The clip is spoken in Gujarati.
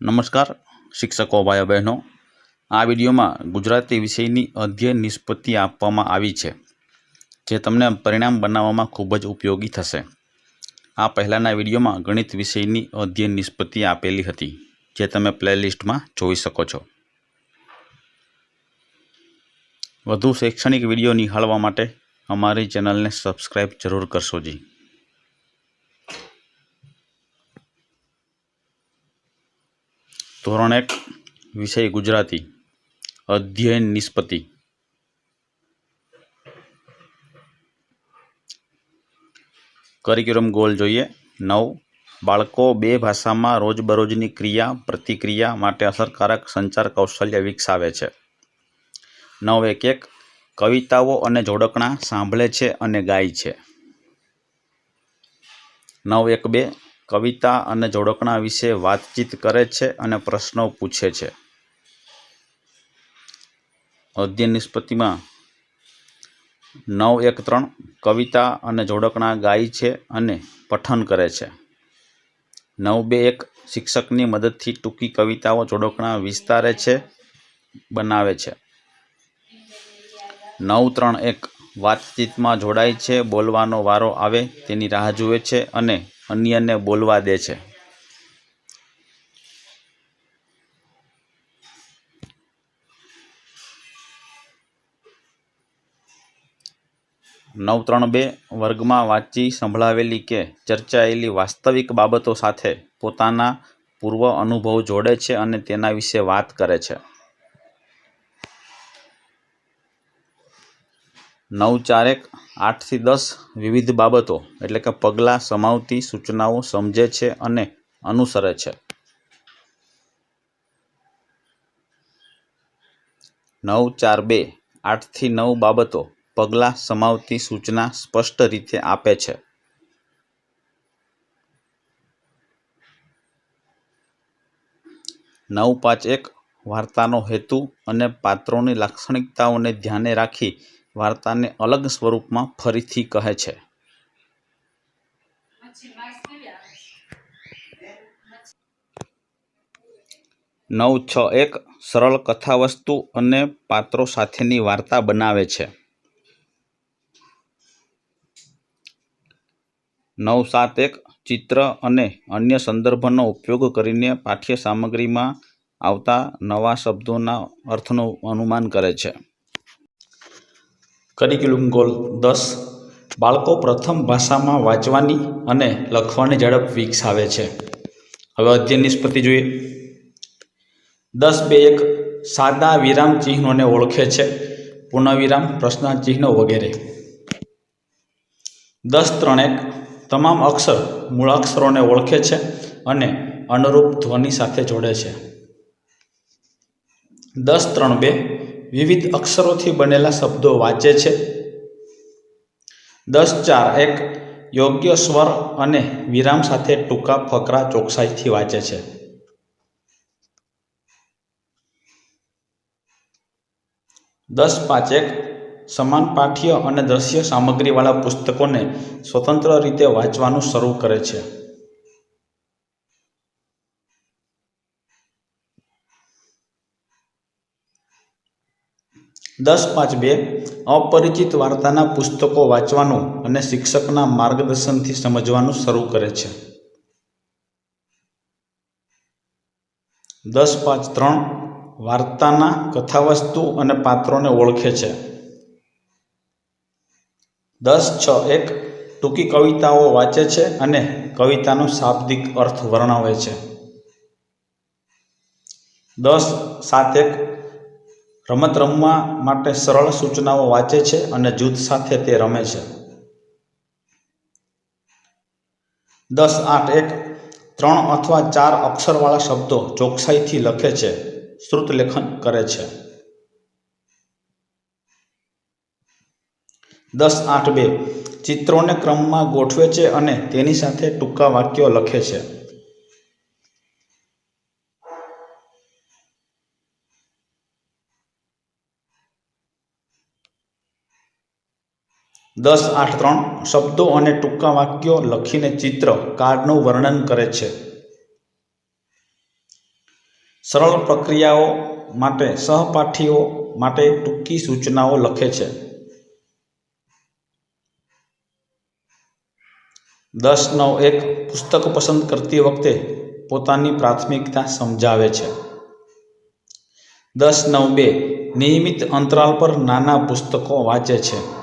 નમસ્કાર, શિક્ષકો ભાઈઓ બહેનો. આ વિડીયોમાં ગુજરાતી વિષયની અધ્યયન નિષ્પત્તિ આપવામાં આવી છે, જે તમને પરિણામ બનાવવામાં ખૂબ જ ઉપયોગી થશે. આ પહેલાંના વિડીયોમાં ગણિત વિષયની અધ્યયન નિષ્પત્તિ આપેલી હતી, જે તમે પ્લેલિસ્ટમાં જોઈ શકો છો. વધુ શૈક્ષણિક વીડિયો નિહાળવા માટે અમારી ચેનલને સબસ્ક્રાઈબ જરૂર કરશો જી. ધોરણ એક, વિષય ગુજરાતી, અધ્યયન નિષ્પત્તિ કરિક્યુલમ ગોલ જોઈએ. નવ, બાળકો બે ભાષામાં રોજબરોજની ક્રિયા, પ્રતિક્રિયા માટે અસરકારક સંચાર કૌશલ્ય વિકસાવે છે. નવ એક એક, કવિતાઓ અને જોડકણા સાંભળે છે અને ગાય છે. નવ એક બે કવિતા અને જોડકણા વિશે વાતચીત કરે છે અને પ્રશ્નો પૂછે છે. અધ્યયન નિષ્પત્તિમાં નવ એક ત્રણ કવિતા અને જોડકણા ગાય છે અને પઠન કરે છે. નવ બે એક શિક્ષકની મદદથી ટૂંકી કવિતાઓ જોડકણા વિસ્તારે છે, બનાવે છે. નવ ત્રણ એક વાતચીતમાં જોડાય છે, બોલવાનો વારો આવે તેની રાહ જુએ છે અને અન્યને બોલવા દે છે. નવ ત્રણ બે વર્ગમાં વાંચી સંભળાવેલી કે ચર્ચાયેલી વાસ્તવિક બાબતો સાથે પોતાના પૂર્વ અનુભવ જોડે છે અને તેના વિશે વાત કરે છે. નવ ચાર એક આઠથી દસ વિવિધ બાબતો એટલે કે પગલાં, સમાવતી, સૂચનાઓ સમજે છે અને અનુસરે છે. નવ ચાર બે આઠથી નવ બાબતો પગલાં, સમાવતી, સૂચના સ્પષ્ટ રીતે આપે છે. નવ પાંચ એક વાર્તાનો હેતુ અને પાત્રોની લાક્ષણિકતાઓને ધ્યાને રાખી વાર્તાને અલગ સ્વરૂપમાં ફરીથી કહે છે. નવ, છ, એક, સરળ કથાવસ્તુ અને પાત્રો સાથેની વાર્તા બનાવે છે. નવ, સાત, એક, ચિત્ર અને અન્ય સંદર્ભનો ઉપયોગ કરીને પાઠ્ય સામગ્રીમાં આવતા નવા શબ્દોના અર્થનું અનુમાન કરે છે. કરિક્યુલમ ગોલ દસ, બાળકો પ્રથમ ભાષામાં વાંચવાની અને લખવાની ઝડપ વિકસાવે છે. હવે અધ્યયન નિષ્પત્તિ જોઈએ. દસ બે એક, સાદા વિરામ ચિહ્નોને ઓળખે છે. પૂર્ણવિરામ, પ્રશ્નાચિહ્નો વગેરે. દસ ત્રણ એક, તમામ અક્ષર મૂળાક્ષરોને ઓળખે છે અને અનુરૂપ ધ્વનિ સાથે જોડે છે. દસ ત્રણ બે વિવિધ અક્ષરોથી બનેલા શબ્દો વાંચે છે. દસ ચાર એક, યોગ્ય સ્વર અને વિરામ સાથે ટૂંકા ફકરા ચોકસાઈથી વાંચે છે. દસ પાંચ એક, સમાન પાઠ્ય અને દ્રશ્ય સામગ્રીવાળા પુસ્તકોને સ્વતંત્ર રીતે વાંચવાનું શરૂ કરે છે. દસ પાંચ બે અપરિચિત વાર્તાના પુસ્તકો વાંચવાનું અને શિક્ષકના માર્ગદર્શનથી સમજવાનું શરૂ કરે છે. દસ પાંચ ત્રણ વાર્તાના કથાવસ્તુ અને પાત્રોને ઓળખે છે. દસ છ એક ટૂંકી કવિતાઓ વાંચે છે અને કવિતાનો શાબ્દિક અર્થ વર્ણવે છે. દસ સાત એક રમત રમવા માટે સરળ સૂચનાઓ વાંચે છે અને જૂથ સાથે તે રમે છે. દસ, આઠ, એક, ત્રણ અથવા ચાર અક્ષરવાળા શબ્દો ચોકસાઈથી લખે છે, શ્રુત લેખન કરે છે. દસ, આઠ, બે, ચિત્રોને ક્રમમાં ગોઠવે છે અને તેની સાથે ટૂંકા વાક્યો લખે છે. દસ આઠ ત્રણ શબ્દો અને ટૂંકા વાક્યો લખીને ચિત્ર કાર્ડનું વર્ણન કરે છે. સરળ પ્રક્રિયાઓ માટે, સહપાઠીઓ માટે ટૂંકી સૂચનાઓ લખે છે. દસ નવ એક પુસ્તક પસંદ કરતી વખતે પોતાની પ્રાથમિકતા સમજાવે છે. દસ નવ બે નિયમિત અંતરાલ પર નાના પુસ્તકો વાંચે છે.